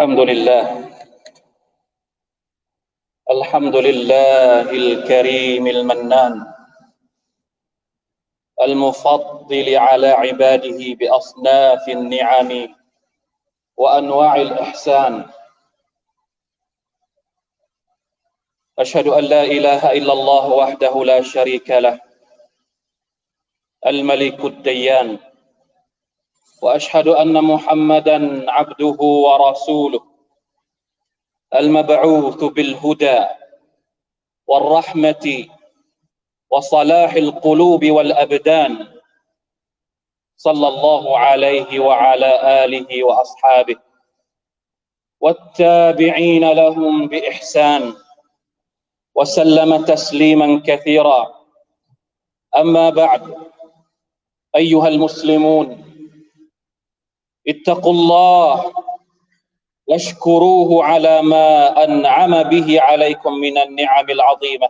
الحمد لله. الحمد لله الكريم المنان. المفضل على عباده بأصناف النعم وأنواع الإحسان. أشهد أن لا إله إلا الله وحده لا شريك له. الملك الديان. وأشهد أن محمدا عبده ورسوله المبعوث بالهدى والرحمة وصلاح القلوب والأبدان صلى الله عليه وعلى آله وأصحابه والتابعين لهم بإحسان وسلم تسليما كثيرا. أما بعد أيها المسلمون اتقوا الله واشكروه على ما أنعم به عليكم من النعم العظيمة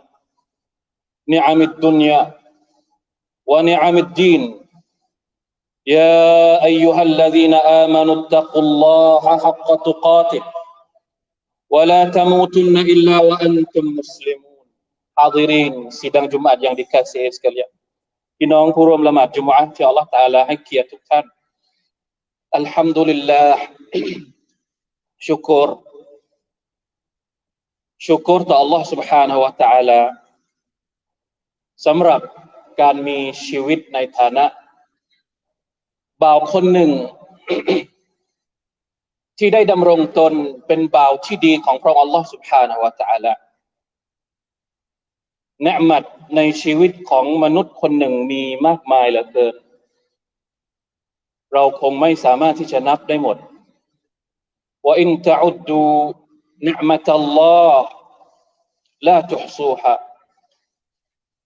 نعم الدنيا ونعم الدين يا أيها الذين آمنوا اتقوا الله حق تقاته ولا تموتن إلا وأنتم مسلمون حاضرين sidang Jumat yang dikasihi sekalian. Pinong kurum lemah Jumaat, insya Allah Ta'ala, hakiatukan. หมาดจุมอะห์ที่อัลลอฮฺตะอาลาให้เกียรติทุกท่านอัลฮัมดุลิลลาห์ชุกรชุกรต่อ Allah سبحانه และ تعالى สำหรับการมีชีวิตในฐานะบ่าวคนหนึ่ง ที่ได้ดำรงตนเป็นบ่าวที่ดีของพระองค์ Allah سبحانه และ تعالى เนืมัดในชีวิตของมนุษย์คนหนึ่งมีมากมายเหลือเกิน เราคงไม่สามารถที่จะนับได้หมดว่าอินตะอุดดูนิมตัลลอฮ์ลาตุฮซูฮะ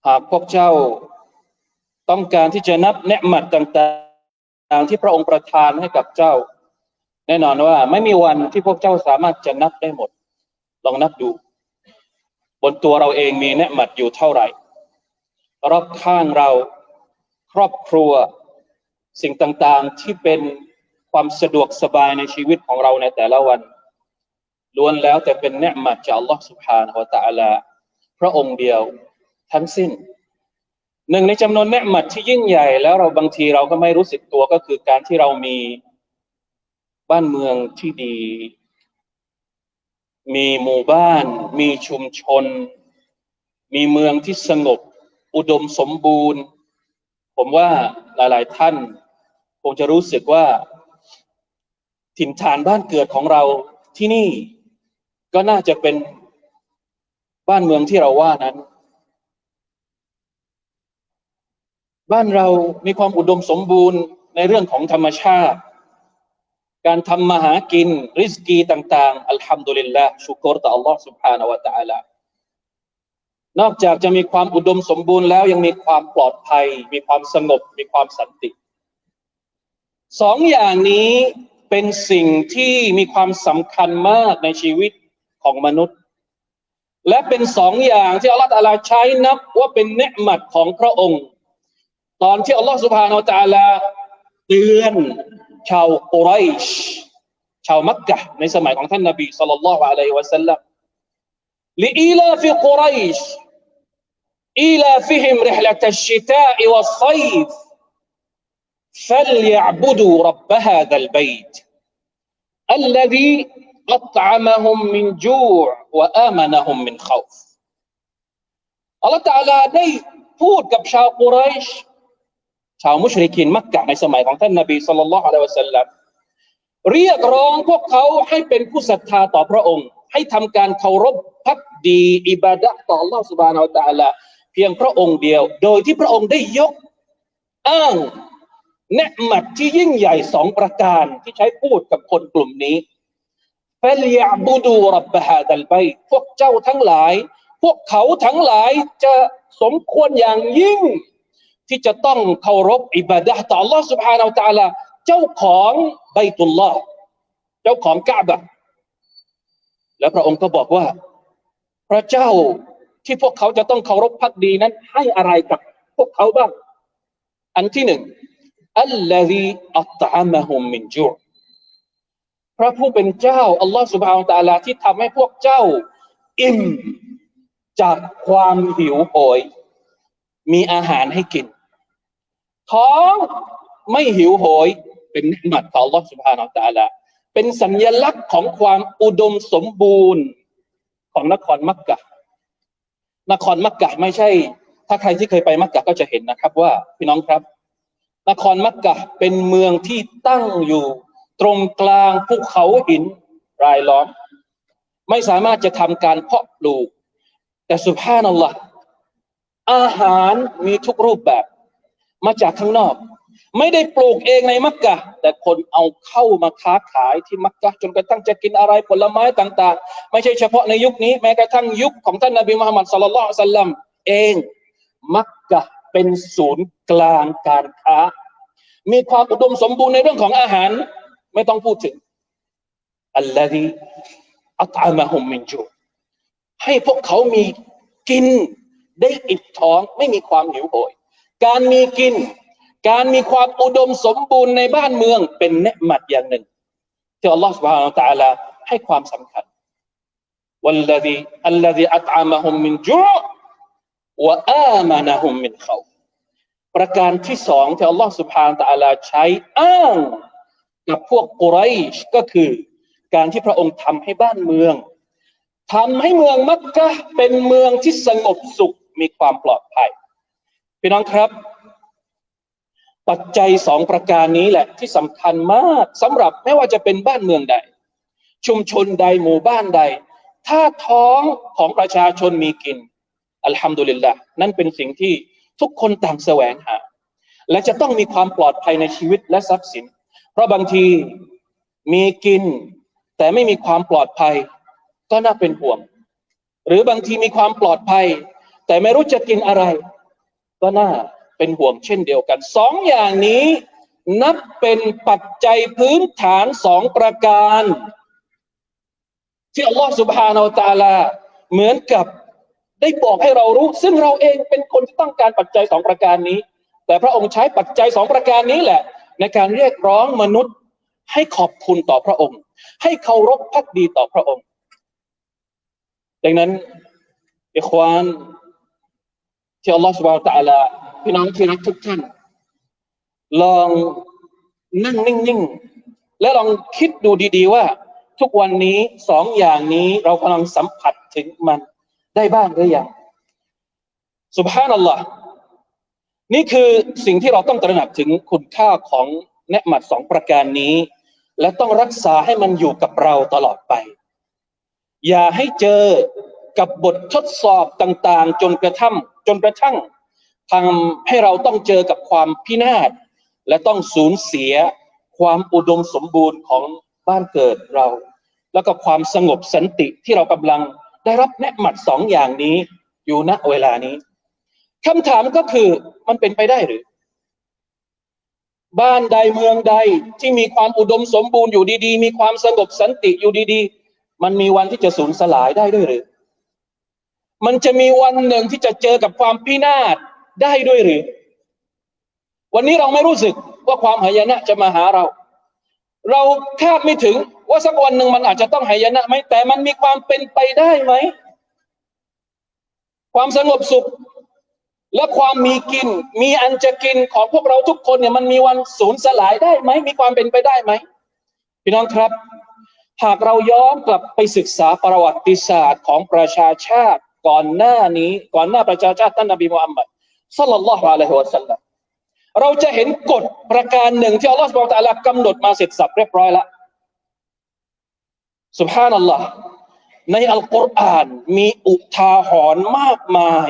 หากพวกเจ้าต้องการที่จะนับเนืมัดต่างๆที่พระองค์ประทานให้กับเจ้า แน่นอนว่าไม่มีวันที่พวกเจ้าสามารถจะนับได้หมด ลองนับดู บนตัวเราเองมีเนืมัดอยู่เท่าไหร่รอบข้างเรา ครอบครัว สิ่งต่างๆที่เป็นความสะดวกสบายในชีวิตของเราในแต่ละวันล้วนแล้วแต่เป็นเนืมัดจาก Allah سبحانه และ تعالى พระองค์เดียวทั้งสิ้น หนึ่งในจำนวนเนืมัดที่ยิ่งใหญ่ แล้วเราบางทีเราก็ไม่รู้สึกตัวก็คือการที่เรามีบ้านเมืองที่ดี มีหมู่บ้าน มีชุมชน มีเมืองที่สงบ อุดมสมบูรณ์ ผมว่าหลาย ๆ ท่านค งจะรู้สึกว่า ถิ่นฐานบ้านเกิดของเราที่นี่ ก็น่าจะเป็นบ้านเมืองที่เราว่านั้น บ้านเรามีความอุดมสมบูรณ์ในเรื่องของธรรมชาติ การทำมาหากิน ริสกีต่าง ๆ อัลฮัมดุลิลละชุกรต่อ Allah سبحانه และ تعالى นอกจากจะมีความอุดมสมบูรณ์แล้วยังมีความปลอดภัย มีความสงบ มีความสันติ สองอย่างนี้เป็นสิ่งที่มีความสำคัญมากในชีวิตของมนุษย์ และเป็นสองอย่างที่อัลลอฮฺตาลาใช้นับว่าเป็นเนืหมัดของพระองค์ ตอนที่อัลลอฮฺสุภาโนาอัลาเตือนชาวอุไรชชาวมักกะในสมัยของท่านนบีสัลลัลลอฮุอะลัยฮิวะสัลลัมลีอีลาฟิกุไรชอีลาฟิฮิมริฮลัตชชิตาอิวัลไซฟ์ فليعبدوا رب هذا البيت الذي أطعمهم من جوع وآمنهم من خوف الله تعالى ได้พูดกับชาวกุไรช ชาวมุชริกินมักกะในสมัยของท่านนบีสุลต่านละฮ์อะลัยฮิวะสัลลัมเรียกร้องพวกเขาให้เป็นผู้ศรัทธาต่อพระองค์ ให้ทำการเคารพพักดีอิบาดะต่อ Allah سبحانه และ تعالى เพียงพระองค์เดียว โดยที่พระองค์ได้ยก อ้าง เนืมัดที่ยิ่งใหญ่สองประการที่ใช้พูดกับคนกลุ่มนี้ฟลยาบูดูรับบฮาดัลไบพวกเจ้าทั้งหลาย พวกเขาทั้งหลายจะสมควรอย่างยิ่ง ที่จะต้องเคารพอิบาดะต่อ Allah سبحانه และ تعالى เจ้าของไบตุลลอฮ์เจ้าของกะบะแล้วพระองค์ก็บอกว่า พระเจ้าที่พวกเขาจะต้องเคารพพักดีนั้น ให้อะไรกับพวกเขาบ้าง อันที่หนึ่ง อัลลอฮีอัตตามะฮุมมินจูพระผู้เป็นเจ้าอัลลอฮฺสุบฮานตะลาที่ทำให้พวกเจ้า อิ่มจากความหิวโหย มีอาหารให้กิน ท้องไม่หิวโหย เป็นนิมัตของอัลลอฮฺสุบฮานตะลาเป็นสัญลักษณ์ของความอุดมสมบูรณ์ของนครมักกะ นครมักกะไม่ใช่ ถ้าใครที่เคยไปมักกะก็จะเห็นนะครับว่าพี่น้องครับ นครมักกะเป็นเมืองที่ตั้งอยู่ตรงกลางภูเขาหินรายล้อม ไม่สามารถจะทำการเพาะปลูก แต่สุภาพนัลลอฮ์อาหารมีทุกรูปแบบ มาจากข้างนอก ไม่ได้ปลูกเองในมักกะ แต่คนเอาเข้ามาค้าขายที่มักกะจนกระทั่งจะกินอะไรผลไม้ต่างๆ ไม่ใช่เฉพาะในยุคนี้แม้กระทั่งยุคของท่านนบีมุฮัมมัดสุลลัลสัลลัมเองมักกะ เป็นศูนย์กลางการค้า มีความอุดมสมบูรณ์ในเรื่องของอาหาร ไม่ต้องพูดถึงอัลลอฮีอัตอามะฮุมมินจูให้พวกเขามีกินได้อิ่มท้องไม่มีความหิวโหย การมีกินการมีความอุดมสมบูรณ์ในบ้านเมืองเป็นเนืมัดอย่างหนึ่งที่อัลลอฮฺ سبحانه และ تعالى ให้ความสำคัญ والذي الذي أطعمهم من جوع วะอามานะฮุมมินเขาประการที่สองที่อัลลอฮฺสุบฮานตะอัลาใช้อ้างกับพวกกุไรชก็คือ การที่พระองค์ทำให้บ้านเมืองทำให้เมืองมักกะเป็นเมืองที่สงบสุขมีความปลอดภัยพี่น้องครับ ปัจจัยสองประการนี้แหละที่สำคัญมากสำหรับไม่ว่าจะเป็นบ้านเมืองใด ชุมชนใดหมู่บ้านใด ถ้าท้องของประชาชนมีกิน อัลฮัมดุลิลละนั่นเป็นสิ่งที่ทุกคนต่างแสวงหา และจะต้องมีความปลอดภัยในชีวิตและทรัพย์สิน เพราะบางทีมีกิน แต่ไม่มีความปลอดภัย ก็น่าเป็นห่วง หรือบางทีมีความปลอดภัย แต่ไม่รู้จะกินอะไร ก็น่าเป็นห่วงเช่นเดียวกันสองอย่างนี้ นับเป็นปัจจัยพื้นฐานสองประการ ที่อัลลอฮฺสุบฮานาอัลตาลาเหมือนกับ ได้บอกให้เรารู้ ซึ่งเราเองเป็นคนที่ต้องการปัจจัยสองประการนี้ แต่พระองค์ใช้ปัจจัยสองประการนี้แหละ ในการเรียกร้องมนุษย์ ให้ขอบคุณต่อพระองค์ ให้เคารพพักดีต่อพระองค์ ดังนั้นอิควานที่อัลลอฮฺสุบานาอัลตาลาพี่น้องที่รักทุกท่าน ลองนั่งนิ่งๆ และลองคิดดูดีๆว่า ทุกวันนี้สองอย่างนี้เรากำลังสัมผัสถึงมัน ได้บ้างหรือยังสุบฮานัลลอฮ์นี่คือสิ่งที่เราต้องตระหนักถึงคุณค่าของเนืหมัดสองประการนี้ และต้องรักษาให้มันอยู่กับเราตลอดไป อย่าให้เจอกับบททดสอบต่างๆ จนกระทั่งจนกระทั่งทำให้เราต้องเจอกับความพินาศและต้องสูญเสียความอุดมสมบูรณ์ของบ้านเกิดเรา แล้วก็ความสงบสันติที่เรากำลัง ได้รับแนะหมัดสองอย่างนี้อยู่ณเวลานี้คำถามก็คือมันเป็นไปได้หรือ บ้านใดเมืองใดที่มีความอุดมสมบูรณ์อยู่ดีๆ มีความสงบสันติอยู่ดีๆ มันมีวันที่จะสูญสลายได้ด้วยหรือ มันจะมีวันหนึ่งที่จะเจอกับความพินาศได้ด้วยหรือ วันนี้เราไม่รู้สึกว่าความหายนะจะมาหาเรา เราคาดไม่ถึงว่าสักวันหนึ่งมันอาจจะต้องหายนะไหมแต่มันมีความเป็นไปได้ไหม ความสงบสุข และความมีกิน มีอันจะกินของพวกเราทุกคนเนี่ยมันมีวันสูญสลายได้ไหม มีความเป็นไปได้ไหมพี่น้องครับ หากเราย้อนกลับไปศึกษาประวัติศาสตร์ของประชาชาติก่อนหน้านี้ ก่อนหน้าประชาชาติท่านนบีมุฮัมมัดสัลลัลลอฮุอะลัยฮิวะสัลลัม เราจะเห็นกฎประการหนึ่งที่อัลลอฮฺสุบฮฺตะลากำหนดมาเสร็จสับเรียบร้อยแล้วสุบฮานัลลอฮ์ในอัลกุรอานมีอุทาหรณ์มากมาย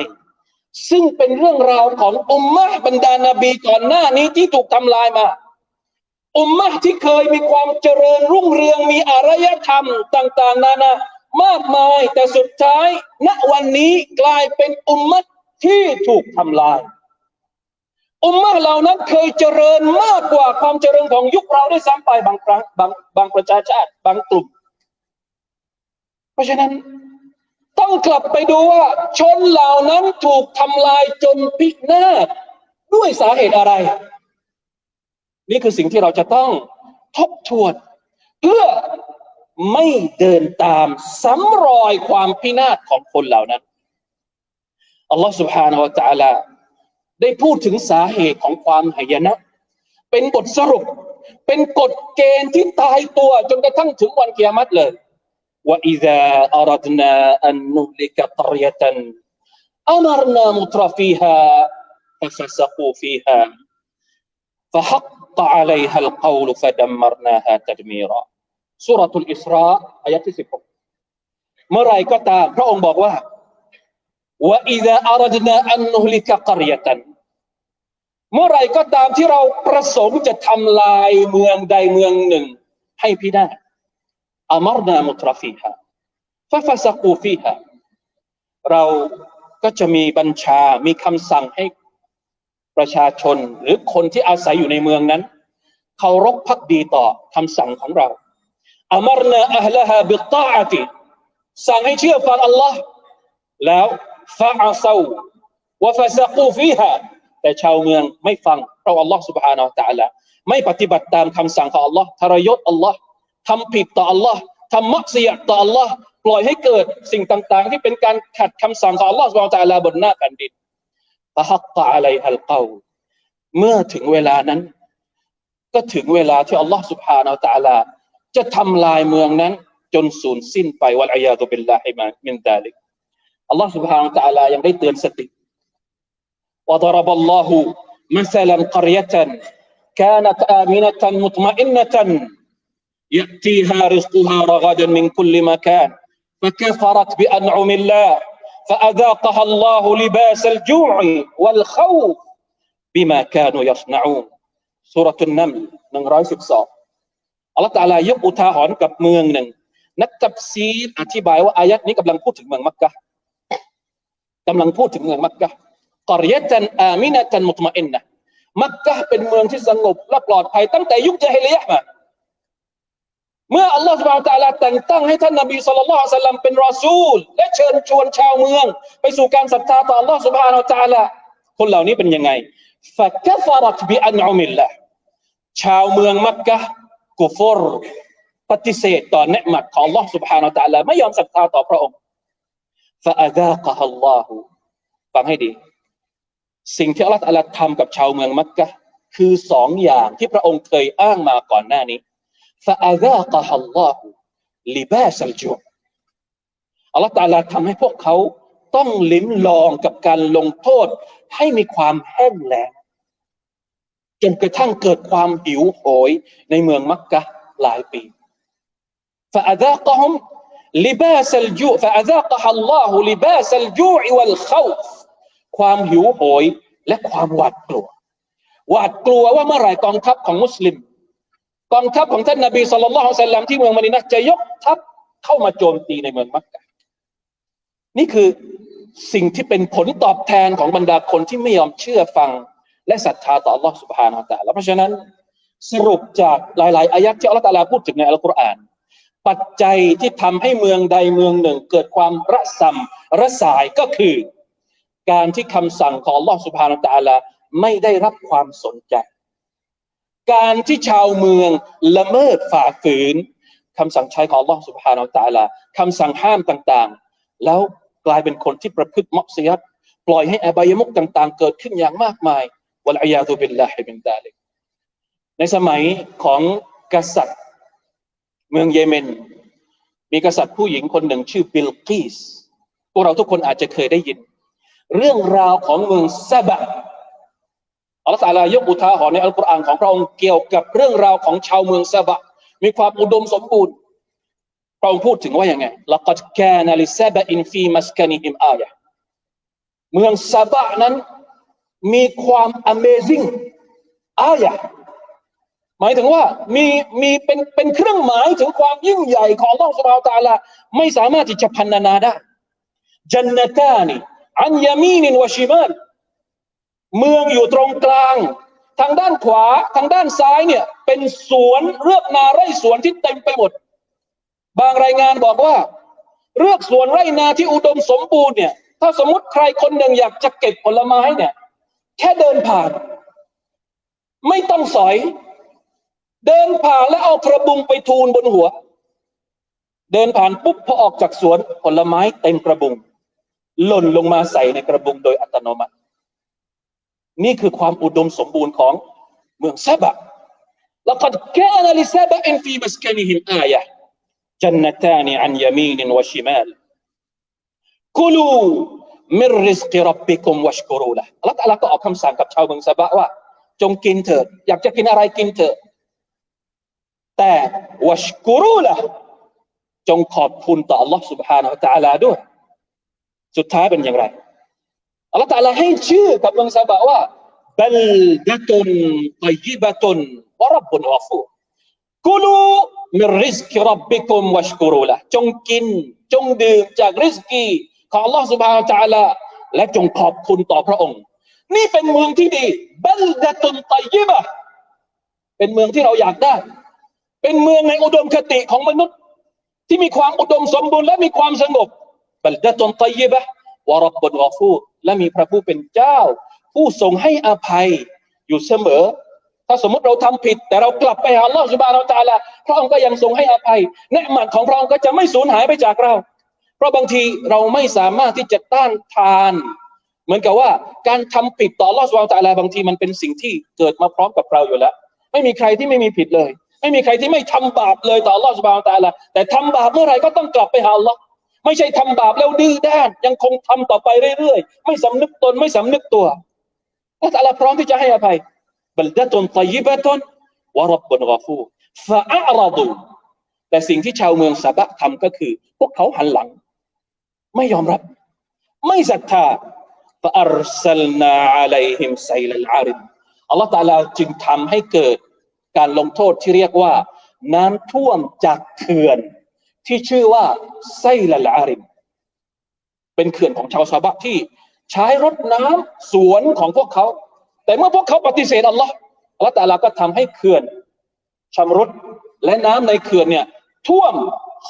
ซึ่งเป็นเรื่องราวของอุมมะบรรดานาบีก่อนหน้านี้ที่ถูกทำลายมา อุมมะที่เคยมีความเจริญรุ่งเรืองมีอารยธรรมต่าง ๆ นานามากมายแต่สุดท้าย ณวันนี้กลายเป็นอุมมะที่ถูกทำลาย อุมมะเหล่านั้นเคยเจริญมากกว่าความเจริญของยุคเราได้ซ้ำไปบางครั้งบางบางประชาชาติบางกลุ่ม เพราะฉะนั้นต้องกลับไปดูว่า ชนเหล่านั้นถูกทำลายจนพินาศด้วยสาเหตุอะไร นี่คือสิ่งที่เราจะต้องทบทวน เพื่อไม่เดินตามซ้ำรอยความพินาศของคนเหล่านั้นอัลลอฮฺ سبحانه และ تعالى ได้พูดถึงสาเหตุของความหายนะ เป็นบทสรุป เป็นกฎเกณฑ์ที่ตายตัวจนกระทั่งถึงวันกิยามัตเลย وإذا أردنا أن نهلك قرية أمرنا متر فيها ففسقوا فيها فحق عليها القول فدمرناها تدميرا สุรทูลอิสราอายะที่สิบหกเมื่อไรก็ตามพระองค์บอกว่า ว่าอิดะอารดนาอันนุลิกะกรยตัน เมื่อไรก็ตามที่เราประสงค์จะทำลายเมืองใดเมืองหนึ่ง ให้พินาศอามรนามุตรฟีฮะฟะฟะสกูฟีฮะเราก็จะมีบัญชา มีคำสั่งให้ประชาชนหรือคนที่อาศัยอยู่ในเมืองนั้นเคารพพักดีต่อคำสั่งของเราอามรนาอัลลฮะบิตาอติสั่งให้เชื่อฟังอัลลอฮ์แล้ว ฟาอาซาวะฟาซากูฟีฮะแต่ชาวเมืองไม่ฟังเพราะอัลลอฮ์ سبحانه และ تعالى ไม่ปฏิบัติตามคำสั่งของอัลลอฮ์ทรยศอัลลอฮ์ทำผิดต่ออัลลอฮ์ทำมักเสียต่ออัลลอฮ์ปล่อยให้เกิดสิ่งต่าง ๆ ที่เป็นการขัดคำสั่งของอัลลอฮ์ سبحانه และ تعالى บนหน้าแผ่นดินฟะฮักตะอะลัยฮัลกาวเมื่อถึงเวลานั้น ก็ถึงเวลาที่อัลลอฮ์ سبحانه และ تعالى จะทำลายเมืองนั้น จนสูญสิ้นไปวัลอยาตุบิลลาฮิมินดาลิก อัลลอฮ์ سبحانه และ تعالى ยังได้เตือนสติ وضرب الله مثلا قرية كانت آمنة مطمئنة يأتيها رزقها رغدا من كل مكان فكفرت بأنعم الله فأذاقها الله لباس الجوع والخوف بما كانوا يصنعون سورة النمل 112อัลลอฮฺตะอาลายกอุทาหรณ์กับเมืองหนึ่ง นักตับซีดอธิบายว่าอายัดนี้กำลังพูดถึงเมืองมักกะ กำลังพูดถึงเมืองมักกะกอริยะตันอามินะตันมุตมะอินนะมักกะเป็นเมืองที่สงบและปลอดภัยตั้งแต่ยุคจาฮิลียะห์มาเมื่ออัลลอฮฺสุบฮานตะลาแต่งตั้งให้ท่านนบีสุลต่านสัลลัมเป็นรอซูล และเชิญชวนชาวเมือง ไปสู่การศรัทธาต่ออัลลอฮฺสุบฮานาตะลาคนเหล่านี้เป็นยังไงฟะกฟรัตบิอันอุมิลละชาวเมืองมักกะกุฟรปฏิเสธต่อเนืมัดของอัลลอฮฺสุบฮานาตะลาไม่ยอมศรัทธาต่อพระองค์ ฟาอาซากะฮัลลอฮูฟังให้ดี สิ่งที่อัลลอฮฺทำกับชาวเมืองมักกะคือสองอย่างที่พระองค์เคยอ้างมาก่อนหน้านี้ฟาอาซากะฮัลลอฮูลิบาสัลจุอัลลอฮฺตาลาทำให้พวกเขาต้องลิ้มลองกับการลงโทษให้มีความแห้งแล้งจนกระทั่งเกิดความหิวโหยในเมืองมักกะหลายปีฟาอาซากะฮุม فأذاقهم لباس الجوع فأذاقها الله لباس الجوع والخوف ความหิวโหยและความหวาดกลัว หวาดกลัวว่าเมื่อไหร่กองทัพของมุสลิม กองทัพของท่านนบีสุลต่านสัลลัมที่เมืองมะดินะห์จะยกทัพเข้ามาโจมตีในเมืองมักกะนี่คือสิ่งที่เป็นผลตอบแทนของบรรดาคนที่ไม่ยอมเชื่อฟัง และศรัทธาต่อ Allah سبحانه และ تعالى เพราะฉะนั้นสรุปจากหลาย ๆ อายัดที่ Allah ตะลาพูดถึงในอัลกุรอาน ปัจจัยที่ทำให้เมืองใดเมืองหนึ่ง เกิดความระสำระสายก็คือ การที่คำสั่งของลอสุภาณตาลาไม่ได้รับความสนใจ การที่ชาวเมืองละเมิดฝ่าฝืนคำสั่งใช้ของลอสุภาณตาลาคำสั่งห้ามต่างๆ แล้วกลายเป็นคนที่ประพฤติมอสียดปล่อยให้อบายมุกต่างๆ เกิดขึ้นอย่างมากมายวะลอยยาตุบิลลาฮิมินดาลิกในสมัยของกษัตริย์ เมืองเยเมน มีกษัตริย์ผู้หญิงคนหนึ่งชื่อบิลกีสพวกเราทุกคนอาจจะเคยได้ยิน เรื่องราวของเมืองซาบะอัลลอฮฺตะอาลายกอุทาหรณ์ในอัลกุรอานของพระองค์เกี่ยวกับเรื่องราวของชาวเมืองซาบะ มีความอุดมสมบูรณ์พระองค์พูดถึงว่าอย่างไงละกัดแกนาลิซาบะอินฟีมัสกานิฮิมอายะเมืองซาบะนั้นมีความ Amazing อายะ หมายถึงว่ามีมีเป็นเป็นเครื่องหมายถึงความยิ่งใหญ่ของอัลลอฮฺสุบาวตาลาไม่สามารถที่จะพันนาได้จันนตานีอันยามีนินวชิมานเมืองอยู่ตรงกลาง ทางด้านขวาทางด้านซ้ายเนี่ย เป็นสวนเรือกนาไร่สวนที่เต็มไปหมด บางรายงานบอกว่า เรือกสวนไร่นาที่อุดมสมบูรณ์เนี่ย ถ้าสมมติใครคนหนึ่งอยากจะเก็บผลไม้เนี่ย แค่เดินผ่าน ไม่ต้องสอย เดินผ่านแล้วเอากระบุงไปทูลบนหัว เดินผ่านปุ๊บพอออกจากสวนผลไม้เต็มกระบุง หล่นลงมาใส่ในกระบุงโดยอัตโนมัติ นี่คือความอุดมสมบูรณ์ของเมืองซาบะ لقد كان لسبأ في مسكنهم آية جنتان عن يمين وشمال كلوا من رزق ربكم واشكروا له อัลลอฮฺตะอาลาก็ออกคำสั่งกับชาวเมืองซาบะว่า จงกินเถิดอยากจะกินอะไรกินเถิด แต่วชกุรุละจงขอบคุณต่อ Allah سبحانه และ تعالى ด้วย สุดท้ายเป็นอย่างไร Allah تعالى ให้ชื่อกับเมืองซาบะว่าบัลดะตุนตัยบะตุนวะรับบุนกฟูกุลูมิริสกิรับบิคุมวชกุรุละจงกิน จงดื่มจากริสกีของ Allah سبحانه และ تعالى และจงขอบคุณต่อพระองค์ นี่เป็นเมืองที่ดีบัลดะตุนตัยบะเป็นเมืองที่เราอยากได้ เป็นเมืองในอุดมคติของมนุษย์ ที่มีความอุดมสมบูรณ์และมีความสงบบัลดะตนตยบะวรบบุนกฟูและมีพระผู้เป็นเจ้า ผู้ทรงให้อภัยอยู่เสมอ ถ้าสมมติเราทำผิด แต่เรากลับไปหาอัลลอฮฺสุบานเราตาละพระองค์ก็ยังทรงให้อภัยเนืหมัดของพระองค์ก็จะไม่สูญหายไปจากเรา เพราะบางทีเราไม่สามารถที่จะต้านทาน เหมือนกับว่าการทำผิดต่ออัลลอฮฺสุบานเราตาละบางทีมันเป็นสิ่งที่เกิดมาพร้อมกับเราอยู่แล้ว ไม่มีใครที่ไม่มีผิดเลย ไม่มีใครที่ไม่ทำบาปเลยต่ออัลลอฮฺสุบานตาละแต่ทำบาปเมื่อไรก็ต้องกลับไปหาลลอไม่ใช่ทำบาปแล้วดื้อด้าน ยังคงทำต่อไปเรื่อยๆ ไม่สำนึกตนไม่สำนึกตัวอัลลอฮ์พร้อมที่จะให้อภัยบัลดะตุนตยิบะตุนวะรับบนกอฟูฟะอัลดูแต่สิ่งที่ชาวเมืองซาบะทำก็คือ พวกเขาหันหลัง ไม่ยอมรับ ไม่ศรัทธาฟะอัลสลนาอะลัยฮิมไซลลอาริมอัลลอฮฺตาลาจึงทำให้เกิด การลงโทษที่เรียกว่า น้ำท่วมจากเขื่อน ที่ชื่อว่าไซละลาริมเป็นเขื่อนของชาวซาบะที่ใช้รถน้ำสวนของพวกเขา แต่เมื่อพวกเขาปฏิเสธอัลลอฮ์อัลลอฮ์ตาลาก็ทำให้เขื่อนชำรุดและน้ำในเขื่อนเนี่ย ท่วม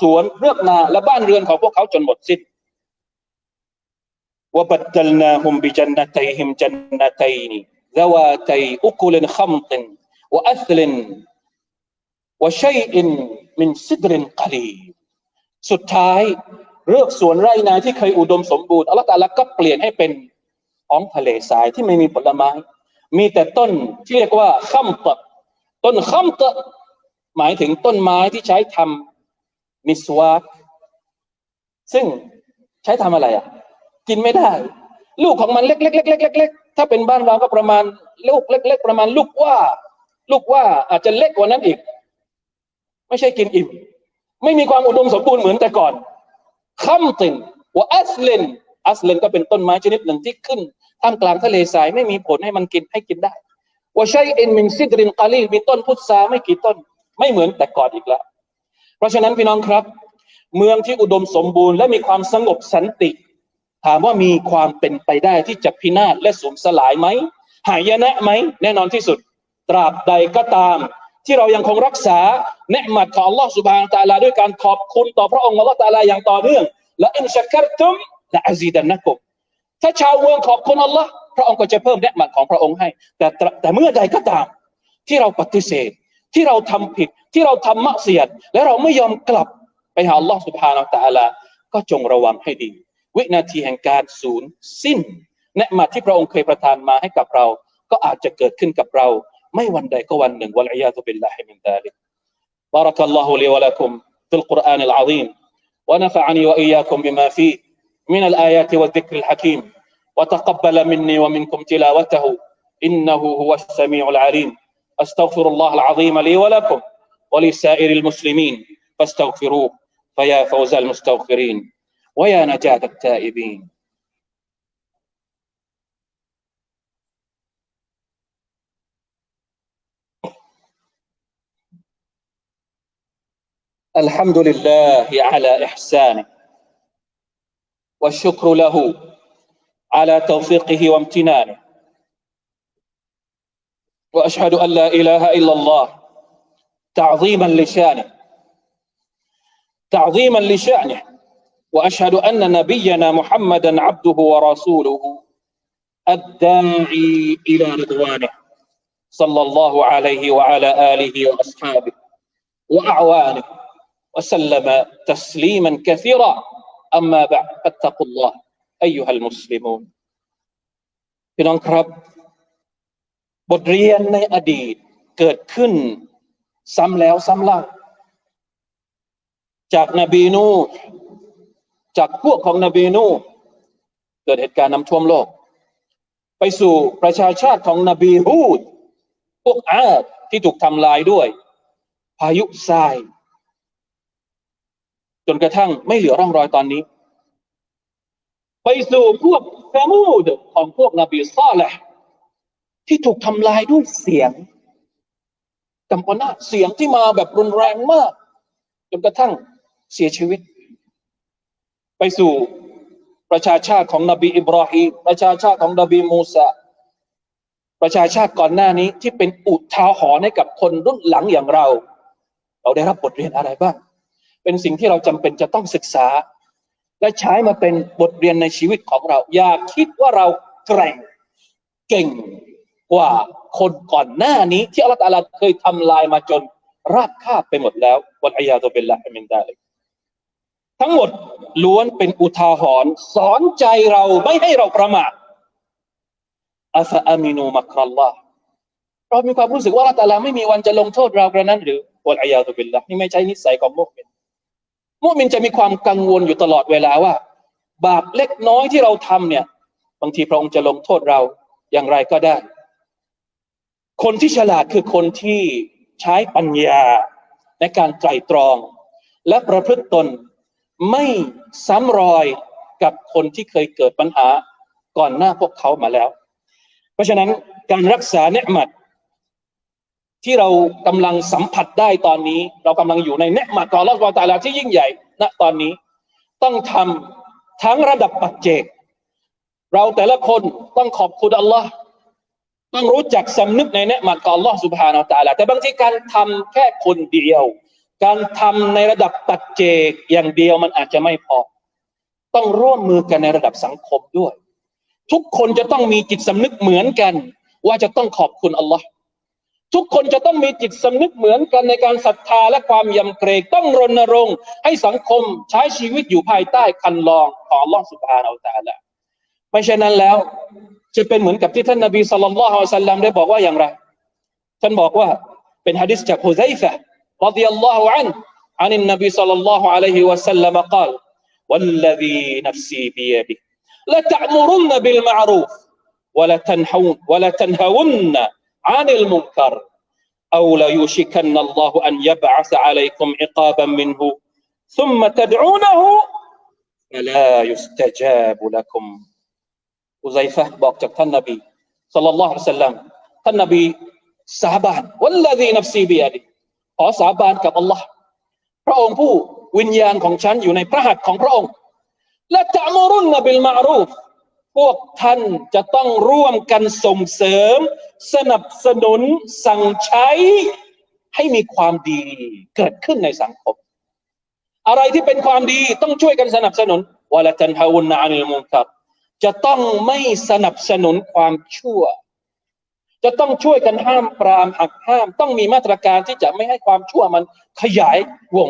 สวนเรือกนาและบ้านเรือนของพวกเขาจนหมดสิ้น وبدلناهم بجنتيهم جنتين ذواتي أكل خمط وأثل وشيء من سدر قليل สุดท้ายเลือกสวนไร่นาที่เคยอุดมสมบูรณ์อัลลอฮฺตาลาก็เปลี่ยนให้เป็นท้องทะเลทรายที่ไม่มีผลไม้ มีแต่ต้นที่เรียกว่าข้ามตะต้นข้ามตะหมายถึงต้นไม้ที่ใช้ทำมิสวาซึ่งใช้ทำอะไรอ่ะ กินไม่ได้ ลูกของมันเล็กๆๆๆๆถ้าเป็นบ้านเราก็ประมาณลูกเล็ก ๆ ประมาณลูกว่า ลูกว่าอาจจะเล็กกว่านั้นอีก ไม่ใช่กินอิ่ม ไม่มีความอุดมสมบูรณ์เหมือนแต่ก่อนคัมตินว่าอัสเลนอัสเลนก็เป็นต้นไม้ชนิดหนึ่งที่ขึ้นท่ามกลางทะเลทรายไม่มีผลให้มันกินให้กินได้ว่าใช้เอ็นมินซิดรินกาลีมีต้นพุทราไม่กี่ต้น ไม่เหมือนแต่ก่อนอีกแล้ว เพราะฉะนั้นพี่น้องครับ เมืองที่อุดมสมบูรณ์และมีความสงบสันติ ถามว่ามีความเป็นไปได้ที่จะพินาศและสูญสลายไหมหายนะไหมแน่นอนที่สุด ตราบใดก็ตาม ที่เรายังคงรักษาเนืหมัดของ Allah s u b h a n a h Taala ด้วยการขอบคุณต่อพระองค์ Allah Taala อย่างต่อเนื่อง และอินชักรตุมและอาซีดันนะกุมถ้าชาวเมืองขอบคุณ Allah พระองค์ก็จะเพิ่มเนืหมัดของพระองค์ให้ แต่แต่เมื่อใดก็ตาม ที่เราปฏิเสธ ที่เราทำผิด ที่เราทำมักเสียด และเราไม่ยอมกลับไปหา Allah s u b h a n a h Taala ก็จงระวังให้ดี วินาทีแห่งการสูญสิ้นเนืหมัดที่พระองค์เคยประทานมาให้กับเรา ก็อาจจะเกิดขึ้นกับเรา ไม่วันใดก็วันหนึ่ง والعياذ بالله من ذلك بارك الله لي ولكم في القرآن العظيم ونفعني وإياكم بما فيه من الآيات والذكر الحكيم وتقبل مني ومنكم تلاوته إنه هو السميع العليم أستغفر الله العظيم لي ولكم ولسائر المسلمين فاستغفروه فيا فوز المستغفرين ويا نجاة التائبين الحمد لله على إحسانه والشكر له على توفيقه وامتنانه. وأشهد أن لا إله إلا الله تعظيما لشانه تعظيما لشأنه وأشهد أن نبينا محمدا عبده ورسوله الداعي إلى رضوانه صلى الله عليه وعلى آله وأصحابه وأعوانه. وسلم تسليما كثيرا أما بعد فاتقوا الله أيها المسلمون พี่น้องครับ บทเรียนในอดีตเกิดขึ้น ซ้ำแล้วซ้ำเล่าจากนบีนูจากพวกของนบีนูเกิดเหตุการณ์น้ำท่วมโลก ไปสู่ประชาชาติของนบีฮูด พวกอาดที่ถูกทำลายด้วย พายุทราย จนกระทั่งไม่เหลือร่องรอยตอนนี้ ไปสู่พวกซามูดของพวกนบีซอแหละที่ถูกทำลายด้วยเสียงกำปนาเสียงที่มาแบบรุนแรงมาก จนกระทั่งเสียชีวิต ไปสู่ประชาชาติของนบีอิบราฮิมประชาชาติของนบีมูซาประชาชาติก่อนหน้านี้ที่เป็นอุทาหรณ์ให้กับคนรุ่นหลังอย่างเรา เราได้รับบทเรียนอะไรบ้าง เป็นสิ่งที่เราจำเป็นจะต้องศึกษา และใช้มาเป็นบทเรียนในชีวิตของเรา อย่าคิดว่าเราแกร่งเก่งกว่าคนก่อนหน้านี้ ที่อัลลอฮฺเคยทำลายมาจนราบคาบไปหมดแล้ววันอายาตุเบลละฮิมินดาเลยทั้งหมดล้วนเป็นอุทาหรณ์สอนใจเราไม่ให้เราประมาทอัฟอามินูมักรัลลอฮเรามีความรู้สึกว่าอัลลอฮ์ไม่มีวันจะลงโทษเรากระนั้นหรือวัลอายาตุบิลละนี่ไม่ใช่นิสัยของมุสลิ มมุสลิมจะมีความกังวลอยู่ตลอดเวลาว่า บาปเล็กน้อยที่เราทำเนี่ย บางทีพระองค์จะลงโทษเราอย่างไรก็ได้ คนที่ฉลาดคือคนที่ใช้ปัญญาในการไตรตรอง และประพฤติตนไม่ซ้ำรอยกับคนที่เคยเกิดปัญหาก่อนหน้าพวกเขามาแล้ว เพราะฉะนั้นการรักษาเนืหมัด ที่เรากำลังสัมผัสได้ตอนนี้ เรากำลังอยู่ในเนมัดของลอสวาตาลาที่ยิ่งใหญ่ณตอนนี้ ต้องทำทั้งระดับปัจเจก เราแต่ละคนต้องขอบคุณอัลลอฮ์ต้องรู้จักสำนึกในเนมัดของลอสุบฮานาอัลตาลาแต่บางทีการทำแค่คนเดียว การทำในระดับปัจเจกอย่างเดียวมันอาจจะไม่พอ ต้องร่วมมือกันในระดับสังคมด้วย ทุกคนจะต้องมีจิตสำนึกเหมือนกัน ว่าจะต้องขอบคุณอัลลอฮ์ ทุกคนจะต้องมีจิตสำนึกเหมือนกันในการศรัทธาและความยำเกรงต้องรณรงค์ให้สังคมใช้ชีวิตอยู่ภายใต้คันลองของอัลลอฮ์สุบฮานาอัลตาละไม่ใช่นั้นแล้ว จะเป็นเหมือนกับที่ท่านนบีสุลต่านละฮ์อัลลัมได้บอกว่าอย่างไรท่านบอกว่าเป็นฮะดิษจากฮุซัยฟะ رضي الله عنه عن النبي صلى الله عليه وسلم قال والذي نفسي بيده لتأمرن بالمعروف ولا تنحون ولا تنهون عن المنكر أو ليوشكن الله أن يبعث عليكم عقابا منه ثم تدعونه فلا يستجاب لكم อุไซฟะบอกจากท่านนบีสัลลัลลอฮุอะลัยฮิวะสัลลัมท่านนบีสาบาน والذي نفسي بيده ขอสาบานกับอัลลอฮ์พระองค์ผู้วิญญาณของฉันอยู่ในพระหัตถ์ของพระองค์ และจะมรุนนบิลมารูฟ พวกท่านจะต้องร่วมกันส่งเสริม สนับสนุนสั่งใช้ให้มีความดีเกิดขึ้นในสังคม อะไรที่เป็นความดีต้องช่วยกันสนับสนุนวะละจันทาวุนนาอันิลมุงคับ จะต้องไม่สนับสนุนความชั่ว จะต้องช่วยกันห้ามปรามหักห้าม ต้องมีมาตรการที่จะไม่ให้ความชั่วมันขยายวง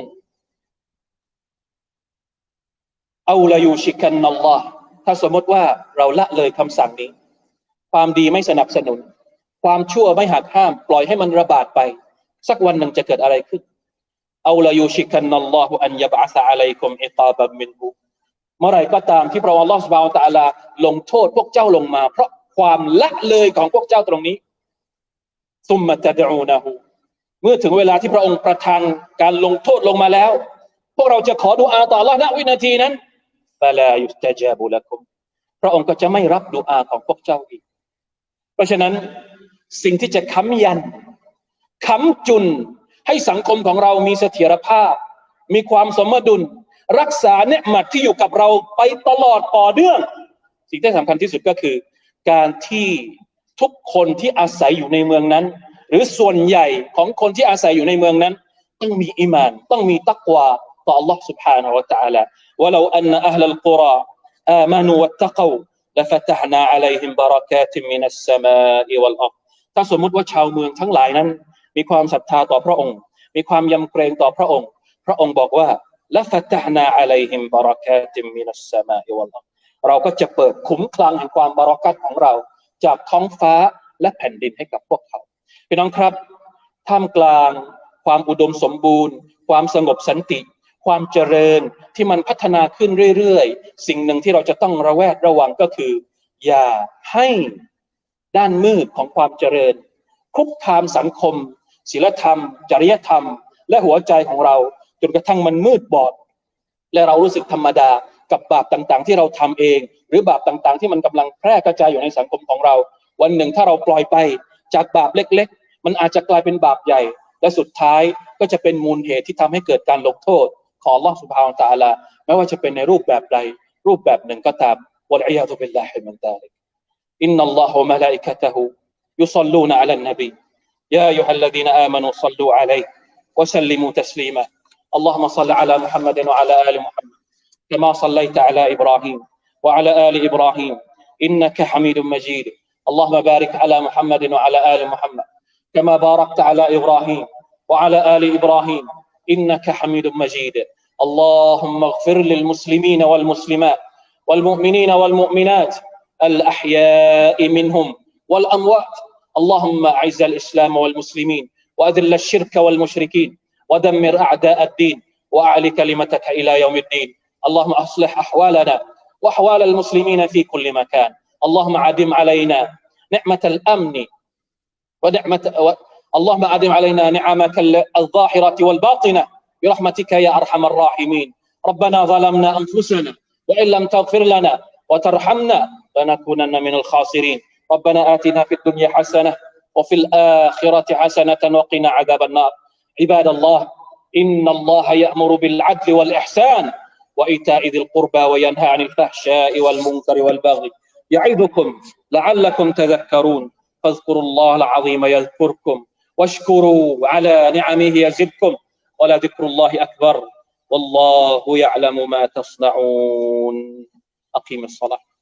เอาลายูชิกันนัลลอฮ์ ถ้าสมมติว่าเราละเลยคำสั่งนี้ ความดีไม่สนับสนุน ความชั่วไม่หักห้าม ปล่อยให้มันระบาดไป สักวันหนึ่งจะเกิดอะไรขึ้นเอาลายูชิกันนัลลอฮ์อันยบอาซาอะลัยคุมอิตาบมินบุเมื่อไรก็ตามที่พระองค์ลอสบาวตาลาลงโทษพวกเจ้าลงมา เพราะความละเลยของพวกเจ้าตรงนี้ซุมมาตะดูนะฮูเมื่อถึงเวลาที่พระองค์ประทานการลงโทษลงมาแล้ว พวกเราจะขอดูอาต่อละณวินาทีนั้น ฟาลายุตจาบุลกุมพระองค์ก็จะไม่รับดูอาของพวกเจ้าอีก เพราะฉะนั้นสิ่งที่จะค้ำยันค้ำจุนให้สังคมของเรามีเสถียรภาพ มีความสมดุล รักษาเนืหมัดที่อยู่กับเราไปตลอดต่อเนื่องสิ่งที่สำคัญที่สุดก็คือ การที่ทุกคนที่อาศัยอยู่ในเมืองนั้น หรือส่วนใหญ่ของคนที่อาศัยอยู่ในเมืองนั้น ต้องมีอิมาน ต้องมีตักวาต่อ Allah سبحانه และ تعالى ولو أن أهل القرى آمنوا واتقوا لفتحنا عليهم بركات من السماء والأرض ถ้าสมมุติว่าชาวเมืองทั้งหลายนั้น มีความศรัทธาต่อพระองค์ มีความยำเกรงต่อพระองค์ พระองค์บอกว่าละฟัตฮนาอะลัยฮิมบารักาติมินัสสมาอิวัลเราก็จะเปิดขุมคลังแห่งความบารักัตของเรา จากท้องฟ้าและแผ่นดินให้กับพวกเขาพี่น้องครับท่ามกลางความอุดมสมบูรณ์ ความสงบสันติ ความเจริญที่มันพัฒนาขึ้นเรื่อยๆ สิ่งหนึ่งที่เราจะต้องระแวดระวังก็คือ อย่าให้ด้านมืดของความเจริญ คุกคามสังคมศีลธรรม จริยธรรม และหัวใจของเราจนกระทั่งมันมืดบอด และเรารู้สึกธรรมดากับบาปต่างๆ ที่เราทำเอง หรือบาปต่างๆ ที่มันกำลังแพร่กระจายอยู่ในสังคมของเรา วันหนึ่งถ้าเราปล่อยไปจากบาปเล็ก ๆ มันอาจจะกลายเป็นบาปใหญ่ และสุดท้ายก็จะเป็นมูลเหตุที่ทำให้เกิดการลงโทษ ของลอสุภาอัตาลาไม่ว่าจะเป็นในรูปแบบใด รูปแบบหนึ่งก็ตามวะลัยยาตุบิลลาฮิมันตาลิกอินนัลลอฮุมะลาอิกะตะฮูยุศลูนอะลันนบี يا أيها الذين آمنوا صلوا عليه وسلموا تسليما اللهم صل على محمد وعلى آل محمد كما صليت على ابراهيم وعلى ال ابراهيم انك حميد مجيد اللهم بارك على محمد وعلى ال محمد كما باركت على ابراهيم وعلى ال ابراهيم انك حميد مجيد اللهم اغفر للمسلمين والمسلمات والمؤمنين والمؤمنات الأحياء منهم والأموات. اللهم أعز الإسلام والمسلمين وأذل الشرك والمشركين ودمر أعداء الدين وأعل كلمتك إلى يوم الدين. اللهم أصلح أحوالنا وأحوال المسلمين في كل مكان. اللهم عدم علينا نعمة الأمن ونعمة و... اللهم عدم علينا نعمك الظاهرة والباطنة. برحمتك يا أرحم الراحمين. ربنا ظلمنا أنفسنا وإن لم تغفر لنا وترحمنا لنكونن من الخاسرين. ربنا آتنا في الدنيا حسنة وفي الآخرة حسنة وقنا عذاب النار. عباد الله إن الله يأمر بالعدل والإحسان وإيتاء ذي القربى وينهى عن الفحشاء والمنكر والبغي. يعظكم لعلكم تذكرون. فاذكروا الله العظيم يذكركم واشكروا على نعمه يزدكم. ولذكر الله أكبر. والله يعلم ما تصنعون. أقيم الصلاة.